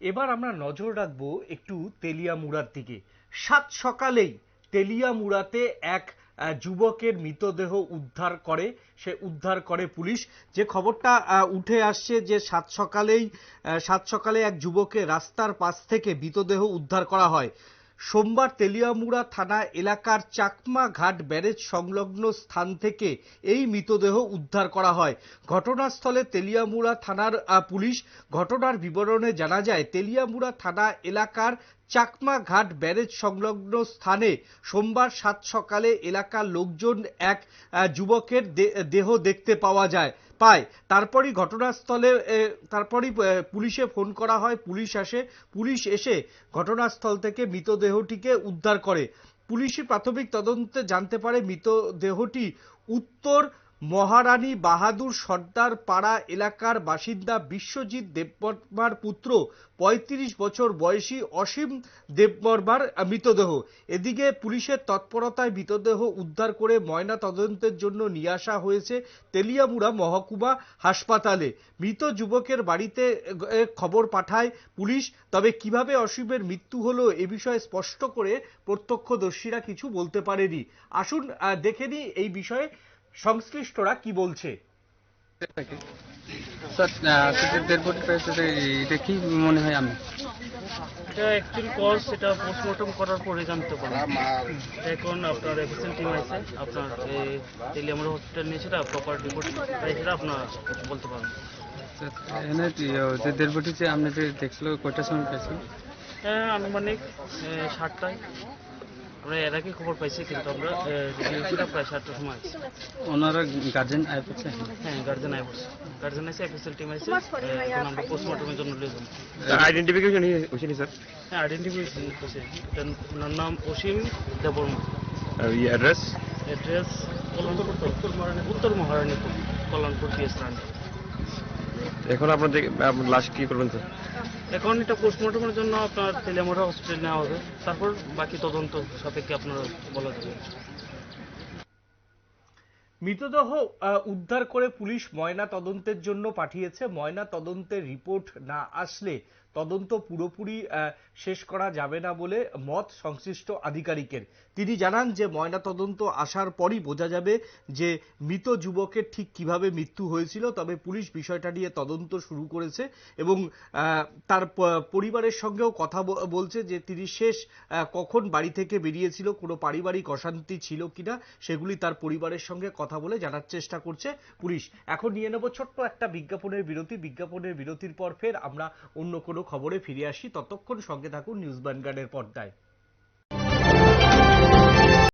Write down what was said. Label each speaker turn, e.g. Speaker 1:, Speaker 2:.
Speaker 1: এবার আমরা নজর রাখব একটু তেলিয়ামুড়ার দিকে। সাত সকালেই তেলিয়ামুড়াতে এক যুবকের মৃতদেহ উদ্ধার করে। সে উদ্ধার করে পুলিশ। যে খবরটা উঠে আসছে যে সাত সকালেই সাত সকালে এক যুবকের রাস্তার পাশ থেকে মৃতদেহ উদ্ধার করা হয়। সোমবার তেলিয়ামুড়া থানা এলাকার চাকমা ঘাট ব্যারেজ সংলগ্ন স্থান থেকে এই মৃতদেহ উদ্ধার করা হয়। ঘটনাস্থলে তেলিয়ামুড়া থানার পুলিশ ঘটনার বিবরণে জানা যায়, তেলিয়ামুড়া থানা এলাকার চাকমা ঘাট ব্যারেজ সংলগ্ন স্থানে সোমবার সাত সকালে এলাকার লোকজন এক যুবকের দেহ দেখতে পাওয়া যায়। পায়। তারপরই ঘটনাস্থলে তারপরই পুলিশে ফোন করা হয়, পুলিশ আসে, পুলিশ এসে ঘটনাস্থল থেকে মৃতদেহটিকে উদ্ধার করে। পুলিশি প্রাথমিক তদন্তে জানতে পারে মৃতদেহটি উত্তর মহারানী বাহাদুর সর্দার পাড়া এলাকার বাসিন্দা বিশ্বজিৎ দেববর্মার পুত্র, পঁয়ত্রিশ বছর বয়সী অসীম দেববর্মার মৃতদেহ। এদিকে পুলিশের তৎপরতায় মৃতদেহ উদ্ধার করে ময়না তদন্তের জন্য নিয়ে আসা হয়েছে তেলিয়ামুড়া মহকুমা হাসপাতালে। মৃত যুবকের বাড়িতে খবর পাঠায় পুলিশ। তবে কীভাবে অসীমের মৃত্যু হলো এ বিষয়ে স্পষ্ট করে প্রত্যক্ষদর্শীরা কিছু বলতে পারেনি। আসুন দেখে নিই এই বিষয়ে। সংশ্লিষ্টরা কি বলছে?
Speaker 2: এটা কি মনে হয় আমি?
Speaker 3: এটা অ্যাকচুয়ালি কজ সেটা পোস্টমর্টম করার পরে জানতে এখন আপনার এফিসিয়েন্ট টিম আছে আপনার এই তেলিয়ামুড়া হসপিটাল নিয়ে সেটা প্রপার রিপোর্ট সেটা আপনার বলতে পারবেন
Speaker 2: এনে যে যে আপনি যে দেখছিল কয়টার সময়
Speaker 3: হ্যাঁ আনুমানিক সাতটায়। আমরা এর আগে খবর পাইছি কিন্তু আমরা রিভিউটা প্রায় সাতটার সময় আছে
Speaker 2: ওনারা গার্জেন আয় পেয়েছে
Speaker 3: হ্যাঁ গার্জেন আই বলছে গার্জেন আছে এফিসিয়েন্ট টিম আছে এখন আমরা পোস্টমর্টমের জন্য লিয়ে যাব
Speaker 4: আইডেন্টিফিকেশন হয়েছে স্যার
Speaker 3: হ্যাঁ আইডেন্টিফিকেশন করছে এটা ওনার নাম অসীম দেববর্মা।
Speaker 4: অ্যাড্রেস
Speaker 3: অ্যাড্রেস কল্যাণপুর উত্তর মহারানী উত্তর মহারানীপুর কল্যাণপুর পিএস
Speaker 4: এখন আপনাদের আপনার লাশ কি করবেন স্যার
Speaker 3: এখন এটা পোস্টমর্টমের জন্য আপনার তেলিয়ামুড়া হসপিটাল নেওয়া হবে। তারপর বাকি তদন্ত সাপেক্ষে আপনার বলা যাবে।
Speaker 1: মৃতদেহ উদ্ধার করে পুলিশ ময়না তদন্তের জন্য পাঠিয়েছে। ময়না তদন্তের রিপোর্ট না আসলে তদন্ত পুরোপুরি শেষ করা যাবে না বলে মত সংশ্লিষ্ট আধিকারিকের। তিনি জানান যে, ময়না তদন্ত আসার পরই বোঝা যাবে যে, মৃত যুবকের ঠিক কীভাবে মৃত্যু হয়েছিল, তবে পুলিশ বিষয়টা নিয়ে তদন্ত শুরু করেছে এবং তার পরিবারের সঙ্গেও কথা বলছে যে, তিনি শেষ কখন বাড়ি থেকে বেরিয়েছিল, কোনো পারিবারিক অশান্তি ছিল কিনা, সেগুলি তার পরিবারের সঙ্গে কথা বলে জানার চেষ্টা করছে পুলিশ। এখন নিয়ে নেব ছোট্ট একটা বিজ্ঞাপনের বিরতি। বিজ্ঞাপনের বিরতির পর ফের আমরা অন্য কোনো খবরে ফিরে আসি ততক্ষণ সঙ্গে থাকুন নিউজ ভ্যানগার্ডের পর্দায়।